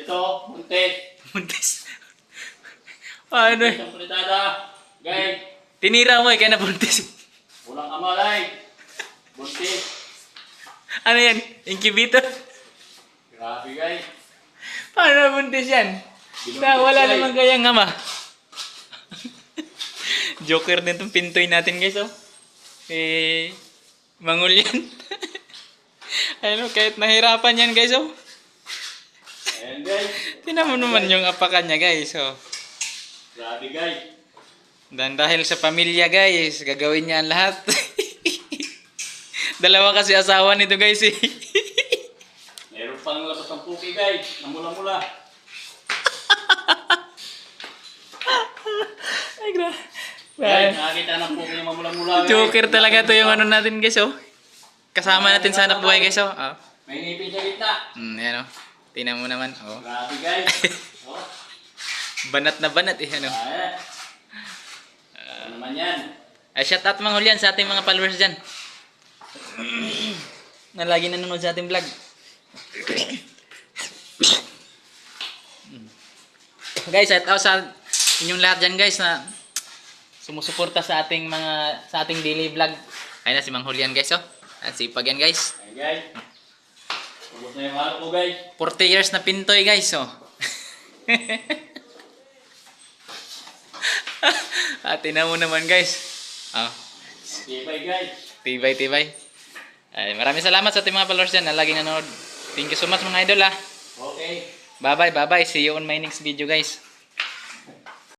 Ito, muntik. Buntis. ano eh? Isang fritada. Guys, Tinira mo eh, kaya nabuntis. walang amalay. Buntis. Ano yan? Incubator? Grabe guys. Paano nabuntis yan? Na wala naman kayang ama. Joker din tong pintoy natin guys oh. Eh, mangul yan. ano, kahit nahirapan yan guys oh. Ayan guys. Tinan mo naman yung apakan niya guys oh. Grabe guys. Dan dahil sa pamilya guys, gagawin niya ang lahat. Dalawa kasi asawa nito guys eh. Meron pang labas ng puki guys. Namula-mula. Ay, gra. Guys, nakakita ng puki yung mamula-mula. Joker talaga to yung ano natin guys oh. Kasama natin sa anak buhay guys oh. oh. May ngipin sa gitna. Hmm, yan oh. Tingnan mo naman oh. Grabe guys. oh. Banat na banat eh ano. Ayan. Ano naman yan? Ay, shout out mga hulyan sa ating mga followers dyan. na lagi nanonood sa ating vlog. guys, shout out sa inyong lahat dyan guys na sumusuporta sa ating mga sa ating daily vlog. Ayun na si Mang Julian guys oh. At sipag yan guys. Ayan guys. Ubus na yung halo ko guys. 40 years na pintoy guys oh. At tingnan mo naman guys. Oh. Tibay guys. Tibay, tibay. Ay, maraming salamat sa ating mga followers dyan na laging nanonood. Thank you so much mga idol ah. Okay. Bye-bye, bye-bye. See you on my next video guys.